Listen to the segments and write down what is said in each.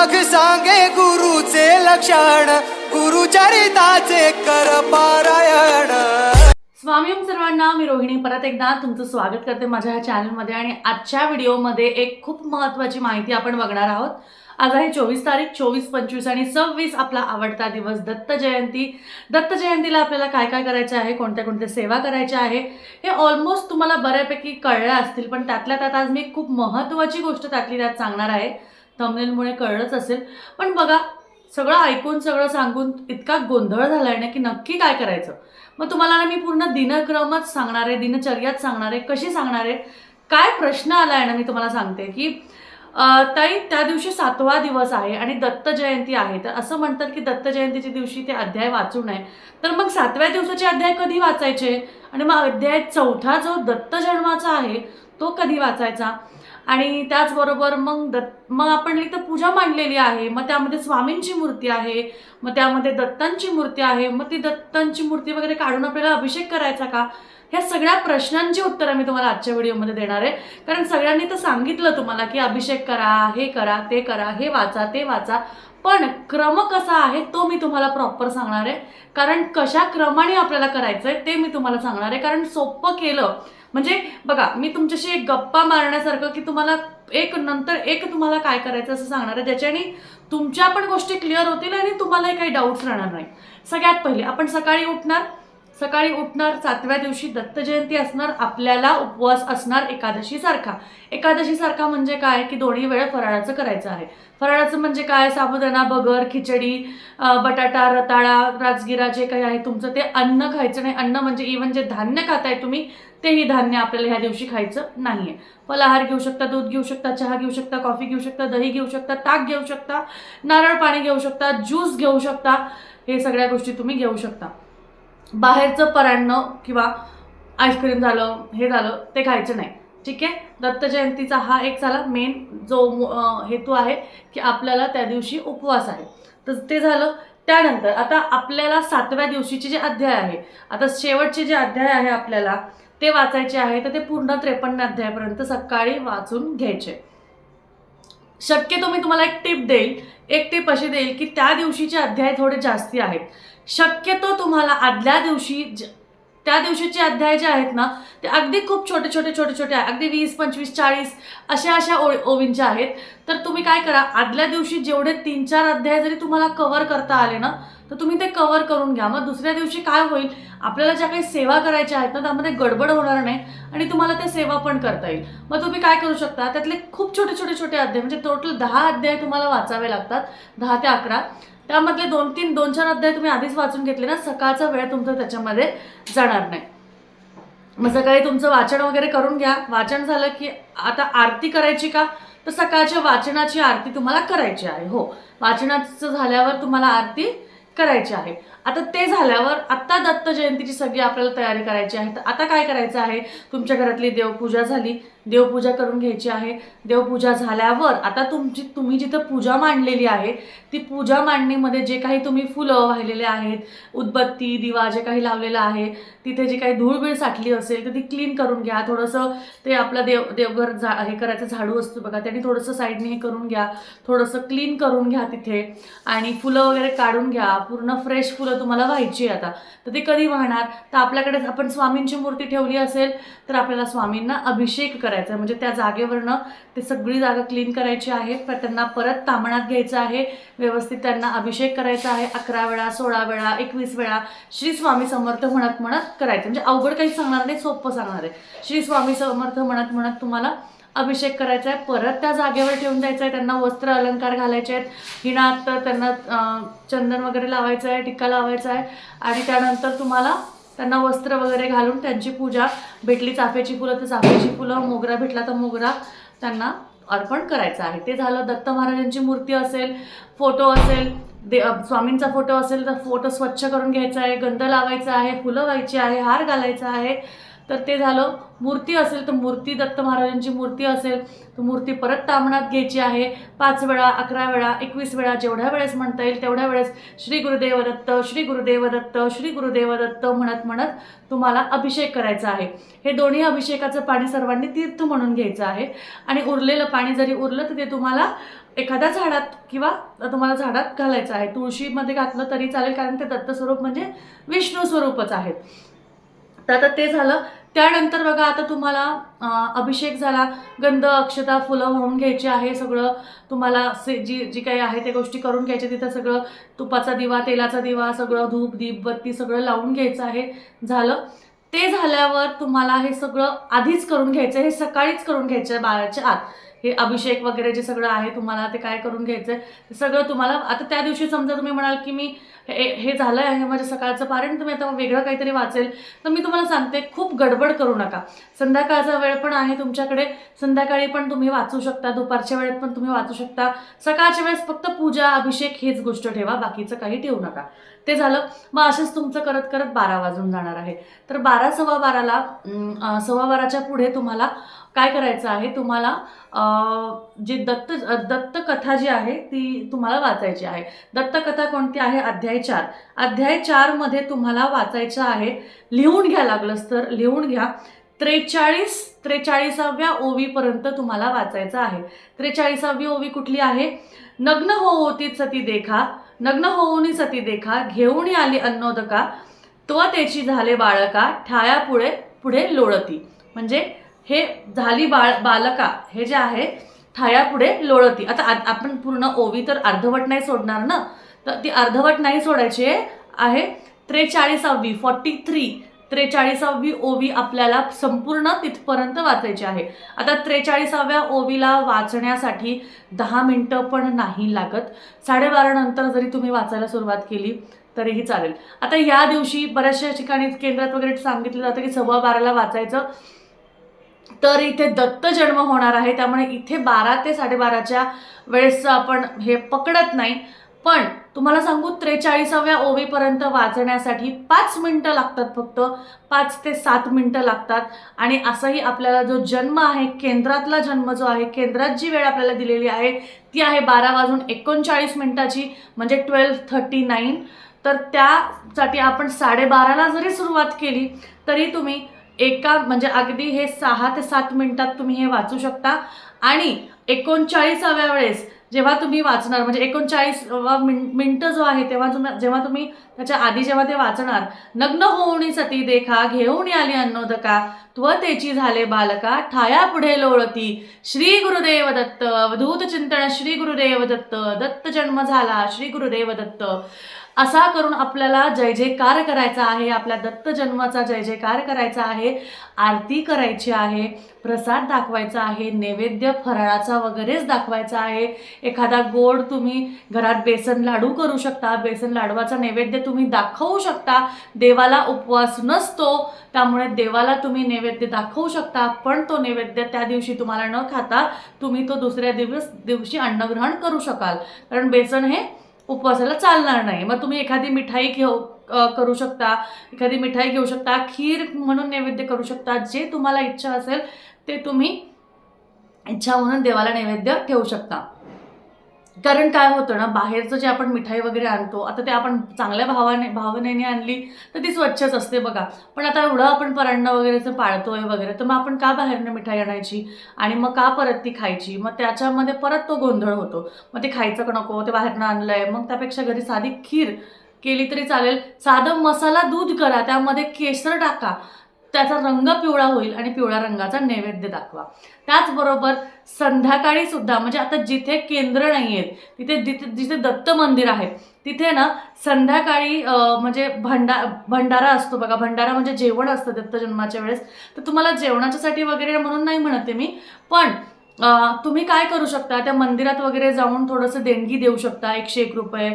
वाघ सांगे गुरुचे लक्षण गुरुचरिताचे कर पारायण. स्वामी सर्वांना मी रोहिणी परत एकदा तुमचं स्वागत करते माझ्या ह्या चॅनलमध्ये आणि आजच्या व्हिडिओमध्ये एक खूप महत्त्वाची माहिती आपण बघणार आहोत. आज आहे चोवीस तारीख चोवीस पंचवीस आणि सव्वीस आपला आवडता दिवस दत्त जयंती. दत्त जयंतीला आपल्याला काय काय करायचं आहे कोणत्या कोणत्या सेवा करायच्या आहे हे ऑलमोस्ट तुम्हाला बऱ्यापैकी कळलं असतील पण त्यातल्या त्यात आज मी खूप महत्त्वाची गोष्ट त्यातली त्यात सांगणार आहे. थंबनेलमुळे कळलंच असेल. पण बघा सगळं ऐकून सगळं सांगून इतका गोंधळ झाला आहे ना की नक्की काय करायचं? मग तुम्हाला ना मी पूर्ण दिनक्रमच सांगणार आहे दिनचर्याच सांगणार आहे कशी सांगणार आहे? काय प्रश्न आला आहे ना मी तुम्हाला सांगते की ताई त्या दिवशी सातवा दिवस आहे आणि दत्त जयंती आहे. तर असं म्हणतात की दत्त जयंतीच्या दिवशी ते अध्याय वाचू नये. तर मग सातव्या दिवसाचे अध्याय कधी वाचायचे? आणि मग अध्याय चौथा जो दत्त जन्माचा आहे तो कधी वाचायचा? आणि त्याचबरोबर मग दत्त मग आपण इथं पूजा मांडलेली आहे. मग त्यामध्ये स्वामींची मूर्ती आहे. मग त्यामध्ये दत्तांची मूर्ती आहे. मग ती दत्तांची मूर्ती वगैरे काढून आपल्याला अभिषेक करायचा का? ह्या सगळ्या प्रश्नांची उत्तरं मी तुम्हाला आजच्या व्हिडिओमध्ये देणार आहे. कारण सगळ्यांनी तर सांगितलं तुम्हाला की अभिषेक करा हे करा ते करा हे वाचा ते वाचा. पण क्रम कसा आहे तो मी तुम्हाला प्रॉपर सांगणार आहे. कारण कशा क्रमाने आपल्याला करायचं आहे ते मी तुम्हाला सांगणार आहे. कारण सोपं केलं म्हणजे बघा मी तुमच्याशी एक गप्पा मारण्यासारखं की तुम्हाला एक नंतर एक तुम्हाला काय करायचं असं सांगणार आहे ज्याच्याने तुमच्या पण गोष्टी क्लिअर होतील आणि तुम्हालाही काही डाऊट्स राहणार नाही. सगळ्यात पहिले आपण सकाळी उठणार सकाळी उठणार सातव्या दिवशी दत्त जयंती असणार आपल्याला उपवास असणार एकादशीसारखा. एकादशीसारखा म्हणजे काय? की दोन्ही वेळ फराळाचं करायचं आहे. फराळाचं म्हणजे काय? साबुदाणा बगर खिचडी बटाटा रताळा राजगिरा जे काही आहे तुमचं ते अन्न खायचं नाही. अन्न म्हणजे इवन जे धान्य खाताय तुम्ही तेही धान्य आपल्याला ह्या दिवशी खायचं नाहीये. फलाहार घेऊ शकता दूध घेऊ शकता चहा घेऊ शकता कॉफी घेऊ शकता दही घेऊ शकता ताक घेऊ शकता नारळ पाणी घेऊ शकता ज्यूस घेऊ शकता हे सगळ्या गोष्टी तुम्ही घेऊ शकता. बाहेरचं परांडणं किंवा आईस्क्रीम झालं हे झालं ते खायचं नाही. ठीक आहे? दत्त जयंतीचा हा एक झाला मेन जो हेतू आहे की आपल्याला त्या दिवशी उपवास आहे. तर ते झालं. त्यानंतर आता आपल्याला सातव्या दिवशीचे जे अध्याय आहे आता शेवटचे जे अध्याय आहे आपल्याला ते वाचायचे आहे तर ते पूर्ण त्रेपन्न अध्यायापर्यंत सकाळी वाचून घ्यायचे. शक्यतो मी तुम्हाला एक टिप देईल एक टिप अशी देईल की त्या दिवशीचे अध्याय थोडे जास्ती आहेत. शक्यतो तुम्हाला आदल्या दिवशी ज- त्या दिवशीचे अध्याय जे आहेत ना ते अगदी खूप छोटे छोटे छोटे छोटे आहे. अगदी वीस पंचवीस चाळीस अशा अशा ओ ओवींच्या आहेत. तर तुम्ही काय करा आदल्या दिवशी जेवढे तीन चार अध्याय जरी तुम्हाला कव्हर करता आले ना तर तुम्ही ते कवर करून घ्या. मग दुसऱ्या दिवशी काय होईल आपल्याला ज्या काही सेवा करायच्या आहेत ना त्यामध्ये गडबड होणार नाही आणि तुम्हाला त्या सेवा पण करता येईल. मग तुम्ही काय करू शकता त्यातले खूप छोटे छोटे छोटे अध्याय म्हणजे टोटल दहा अध्याय तुम्हाला वाचावे लागतात. दहा ते अकरा. त्यामधले दोन तीन दोन चार अध्याय तुम्ही आधीच वाचून घेतले ना सकाळचा वेळ तुमचा त्याच्यामध्ये जाणार नाही. मग सकाळी तुमचं वाचन वगैरे करून घ्या. वाचन झालं की आता आरती करायची का? तर सकाळच्या वाचनाची आरती तुम्हाला करायची आहे हो. वाचनाचं झाल्यावर तुम्हाला आरती करायची आहे. आता ते झाल्यावर आत्ता दत्त जयंतीची सगळी आपल्याला तयारी करायची आहे. तर आता काय करायचं आहे? तुमच्या घरातली देवपूजा झाली. देवपूजा करून घ्यायची आहे. देवपूजा झाल्यावर आता तुमची तुम्ही जिथं पूजा मांडलेली आहे ती पूजा मांडणीमध्ये जे काही तुम्ही फुलं वाहिलेले आहेत उदबत्ती दिवा जे काही लावलेलं आहे तिथे जी काही धूळबीळ साठली असेल तर ती क्लीन करून घ्या. थोडंसं ते आपलं देव देवघर झा हे करायचं झाडू असतो बघा त्यांनी थोडंसं साईडने हे करून घ्या. थोडंसं क्लीन करून घ्या तिथे. आणि फुलं वगैरे काढून घ्या. पूर्ण फ्रेश फुलं तुम्हाला व्हायची आहे आता. तर ते कधी वाहणार? तर आपल्याकडे आपण स्वामींची मूर्ती ठेवली असेल तर आपल्याला स्वामींना अभिषेक करायचा आहे. म्हणजे त्या जागेवरनं ते सगळी जागा क्लीन करायची आहे पण त्यांना परत तामणात घ्यायचं आहे व्यवस्थित त्यांना अभिषेक करायचा आहे अकरा वेळा सोळा वेळा एकवीस वेळा श्री स्वामी समर्थ म्हणत म्हणत करायचं. म्हणजे अवघड काही सांगणार नाही सोपं सांगणार आहे. श्री स्वामी समर्थ म्हणत म्हणत तुम्हाला अभिषेक करायचा आहे परत त्या जागेवर ठेवून द्यायचं आहे त्यांना वस्त्र अलंकार घालायचे आहेत. हिणात तर त्यांना चंदन वगैरे लावायचं आहे टिक्का लावायचा आहे आणि त्यानंतर तुम्हाला त्यांना वस्त्र वगैरे घालून त्यांची पूजा भेटली चाफ्याची फुलं तर चाफ्याची फुलं मोगरा भेटला तर मोगरा त्यांना अर्पण करायचं आहे. ते झालं दत्त महाराजांची मूर्ती असेल फोटो असेल दे स्वामींचा फोटो असेल तर फोटो स्वच्छ करून घ्यायचा आहे गंध लावायचा आहे फुलं व्हायची आहे हार घालायचा आहे. तर ते झालं. मूर्ती असेल तर मूर्ती दत्त महाराजांची मूर्ती असेल तर मूर्ती परत तामणात घ्यायची आहे. पाच वेळा अकरा वेळा एकवीस वेळा जेवढ्या वेळेस म्हणता येईल तेवढ्या वेळेस श्री गुरुदेव दत्त श्री गुरुदेव दत्त श्री गुरुदेव दत्त म्हणत म्हणत तुम्हाला अभिषेक करायचा आहे. हे दोन्ही अभिषेकाचं पाणी सर्वांनी तीर्थ म्हणून घ्यायचं आहे. आणि उरलेलं पाणी जरी उरलं तर ते तुम्हाला एखाद्या झाडात किंवा तुम्हाला झाडात घालायचं आहे. तुळशीमध्ये घातलं तरी चालेल कारण ते दत्त स्वरूप म्हणजे विष्णू स्वरूपच आहेत. तर आता ते झालं. त्यानंतर बघा आता तुम्हाला अभिषेक झाला गंध अक्षता फुलं वाहून घ्यायची आहे सगळं तुम्हाला से जी जी काही आहे त्या गोष्टी करून घ्यायच्या तिथं सगळं तुपाचा दिवा तेलाचा दिवा सगळं धूप दीप बत्ती सगळं लावून घ्यायचं आहे झालं. ते झाल्यावर तुम्हाला हे सगळं आधीच करून घ्यायचं हे सकाळीच करून घ्यायचं आहे बाळाच्या आत. हे अभिषेक वगैरे जे सगळं आहे तुम्हाला ते काय करून घ्यायचं आहे सगळं तुम्हाला आता त्या दिवशी समजा तुम्ही म्हणाल की मी हे हे झालं आहे माझ्या सकाळचं पारण तुम्ही आता वेगळं काहीतरी वाचेल. तर मी तुम्हाला सांगते खूप गडबड करू नका. संध्याकाळचा वेळ पण आहे तुमच्याकडे. संध्याकाळी पण तुम्ही वाचू शकता दुपारच्या वेळेत पण तुम्ही वाचू शकता. सकाळच्या वेळेस फक्त पूजा अभिषेक हेच गोष्ट ठेवा बाकीचं काही ठेवू नका. ते झालं. मग असंच तुमचं करत करत बारा वाजून जाणार आहे. तर बारा सव्वा बाराला सव्वा बाराच्या पुढे तुम्हाला काय करायचं आहे तुम्हाला जी दत्त दत्त कथा जी आहे ती तुम्हाला वाचायची आहे. दत्तकथा कोणती आहे? अध्याय चार. अध्याय चारमध्ये तुम्हाला वाचायचं आहे लिहून घ्या लागलंच तर लिहून घ्या. त्रेचाळीस त्रेचाळीसाव्या ओवीपर्यंत तुम्हाला वाचायचं आहे. त्रेचाळीसावी ओवी कुठली आहे? नग्न हो होती सती देखा नग्न हो होऊनी सती देखा घेऊन आली अन्नोदका तो त्याची झाले बाळका ठाया पुढे पुढे लोळती. म्हणजे हे झाली बाळ बालका हे जे आहे ठाया पुढे लोळती. आता आपण पूर्ण ओवी तर अर्धवट नाही सोडणार ना? तर ती अर्धवट नाही सोडायची आहे. त्रेचाळीसावी फॉर्टी थ्री त्रेचाळीसावी ओवी आपल्याला संपूर्ण तिथपर्यंत वाचायची आहे. आता त्रेचाळीसाव्या ओवीला वाचण्यासाठी दहा मिनटं पण नाही लागत. साडेबारा नंतर जरी तुम्ही वाचायला सुरुवात केली तरीही चालेल. आता या दिवशी बऱ्याचशा ठिकाणी केंद्रात वगैरे सांगितलं जातं की सव्वा बाराला वाचायचं. तर इथे दत्त जन्म होणार आहे. त्यामुळे इथे बारा ते साडेबाराच्या वेळेस आपण हे पकडत नाही. पण तुम्हाला सांगू त्रेचाळीसाव्या ओवीपर्यंत वाचण्यासाठी पाच मिनटं लागतात फक्त. पाच ते सात मिनटं लागतात. आणि असंही आपल्याला जो जन्म आहे केंद्रातला जन्म जो आहे केंद्रात जी वेळ आपल्याला दिलेली आहे ती आहे बारा वाजून एकोणचाळीस मिनटाची म्हणजे ट्वेल्व थर्टी नाईन. तर त्यासाठी आपण साडेबाराला जरी सुरुवात केली तरी तुम्ही एका म्हणजे अगदी हे सहा ते सात मिनटात तुम्ही हे वाचू शकता. आणि एकोणचाळीसाव्या वेळेस जेव्हा तुम्ही वाचणार म्हणजे एकोणचाळीस मिन मिनटं जो आहे तेव्हा तुम्ही जेव्हा तुम्ही त्याच्या आधी जेव्हा ते वाचणार नग्न होऊनी सती देखा घेऊन आली अन्नोदका त्व तेची झाले बालका ठाया पुढे लोळती. श्री गुरुदेव दत्त अवधूत चिंतन श्री गुरुदेव दत्त दत्त जन्म झाला श्री गुरुदेव दत्त. असा करून आपल्याला जय जयकार करायचा आहे आपल्या दत्त जन्माचा जय जयकार करायचा आहे आरती करायची आहे प्रसाद दाखवायचा आहे नैवेद्य फराळाचा वगैरेच दाखवायचा आहे. एखादा गोड तुम्ही घरात बेसन लाडू करू शकता बेसन लाडवाचा नैवेद्य तुम्ही दाखवू शकता. देवाला उपवास नसतो त्यामुळे देवाला तुम्ही नैवेद्य दाखवू शकता पण तो नैवेद्य त्या दिवशी तुम्हाला न खाता तुम्ही तो दुसऱ्या दिवस दिवशी अन्नग्रहण करू शकाल. कारण बेसन हे उपवासाला चालणार नाही. मग तुम्ही एखादी मिठाई घेऊ करू शकता. एखादी मिठाई घेऊ शकता खीर म्हणून नैवेद्य करू शकता. जे तुम्हाला इच्छा असेल ते तुम्ही इच्छा म्हणून देवाला नैवेद्य ठेवू शकता. कारण काय होतं ना बाहेरचं जे आपण मिठाई वगैरे आणतो आता ते आपण चांगल्या भावाने भावनेने आणली तर ती स्वच्छच असते बघा. पण आता एवढं आपण परांना वगैरेचं पाळतोय वगैरे तर मग आपण का बाहेरनं मिठाई आणायची? आणि मग का परत ती खायची? मग त्याच्यामध्ये परत तो गोंधळ होतो. मग ते खायचं का नको ते बाहेरनं आणलंय मग त्यापेक्षा घरी साधी खीर केली तरी चालेल. साधं मसाला दूध करा त्यामध्ये केसर टाका. त्याचा रंग पिवळा होईल आणि पिवळ्या रंगाचा नैवेद्य दाखवा. त्याचबरोबर संध्याकाळी सुद्धा म्हणजे आता जिथे केंद्र नाही आहेत तिथे जिथे जिथे दत्त मंदिर आहे तिथे ना संध्याकाळी म्हणजे भंडा भंडारा असतो बघा. भंडारा म्हणजे जेवण असतं दत्त जन्माच्या वेळेस. तर तुम्हाला जेवणाच्यासाठी वगैरे म्हणून नाही म्हणते मी पण तुम्ही काय करू शकता? त्या मंदिरात वगैरे जाऊन थोडंसं देणगी देऊ शकता एकशे एक रुपये.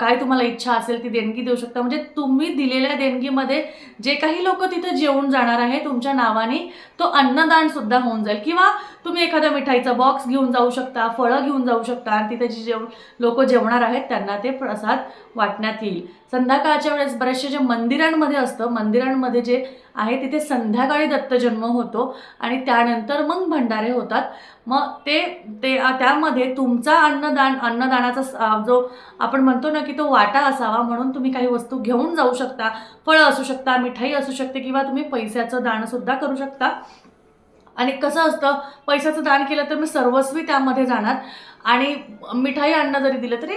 काय तुम्हाला इच्छा असेल ती देणगी देऊ शकता. म्हणजे तुम्ही दिलेल्या देणगीमध्ये जे काही लोक तिथे जेवून जाणार आहे तुमच्या नावाने तो अन्नदान सुद्धा होऊन जाईल. किंवा तुम्ही एखादा मिठाईचा बॉक्स घेऊन जाऊ शकता फळं घेऊन जाऊ शकता आणि तिथे जे जेव लोक जेवणार आहेत त्यांना ते प्रसाद वाटण्यात येईल. संध्याकाळच्या वेळेस बरेचसे जे मंदिरांमध्ये असतं मंदिरांमध्ये जे आहे तिथे संध्याकाळी दत्तजन्म होतो आणि त्यानंतर मग भंडारे होतात. मग ते ते त्यामध्ये तुमचा अन्नदान अन्नदानाचा जो आपण म्हणतो ना की तो वाटा असावा म्हणून तुम्ही काही वस्तू घेऊन जाऊ शकता. फळं असू शकता मिठाई असू शकते किंवा तुम्ही पैशाचं दानसुद्धा करू शकता. आणि कसं असतं पैशाचं दान केलं तर मी सर्वस्वी त्यामध्ये जाणार. आणि मिठाई अन्न जरी दिलं तरी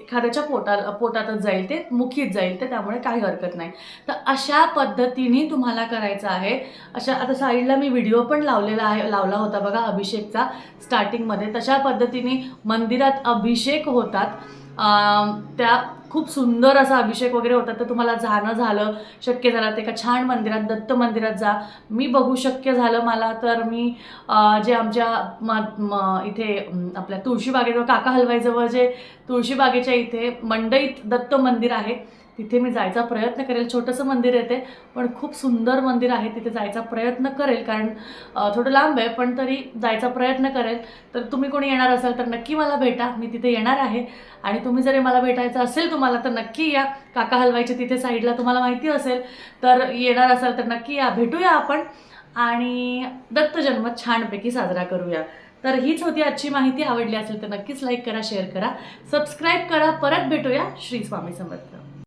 एखाद्याच्या पोटा पोटातच जाईल ते मुखीत जाईल ते त्यामुळे काही हरकत नाही. तर अशा पद्धतीने तुम्हाला करायचं आहे. अशा आता साईडला मी व्हिडिओ पण लावलेला आहे लावला होता बघा अभिषेकचा स्टार्टिंगमध्ये तशा पद्धतीने मंदिरात अभिषेक होतात. त्या खूप सुंदर असा अभिषेक वगैरे होता. तर तुम्हाला जाणं झालं शक्य झालं ते एका छान मंदिरात दत्त मंदिरात जा. मी बघू शक्य झालं मला तर मी जे आमच्या म इथे आपल्या तुळशीबागेजवळ काका हलवाईजवळ जे तुळशीबागेच्या इथे मंडईत दत्त मंदिर आहे तिथे मी जायचा प्रयत्न करेल. छोटंसं मंदिर आहे ते पण खूप सुंदर मंदिर आहे तिथे जायचा प्रयत्न करेल. कारण थोडं लांब आहे पण तरी जायचा प्रयत्न करेल. तर तुम्ही कोणी येणार असाल तर नक्की मला भेटा. मी तिथे येणार आहे. आणि तुम्ही जरी मला भेटायचं असेल तुम्हाला तर नक्की या. काका हलवायच्या तिथे साईडला तुम्हाला माहिती असेल तर येणार असाल तर नक्की या. भेटूया आपण. आणि दत्तजन्म छानपैकी साजरा करूया. तर हीच होती आजची माहिती. आवडली असेल तर नक्कीच लाईक करा शेअर करा. सबस्क्राईब करा. परत भेटूया. श्री स्वामी समर्थ.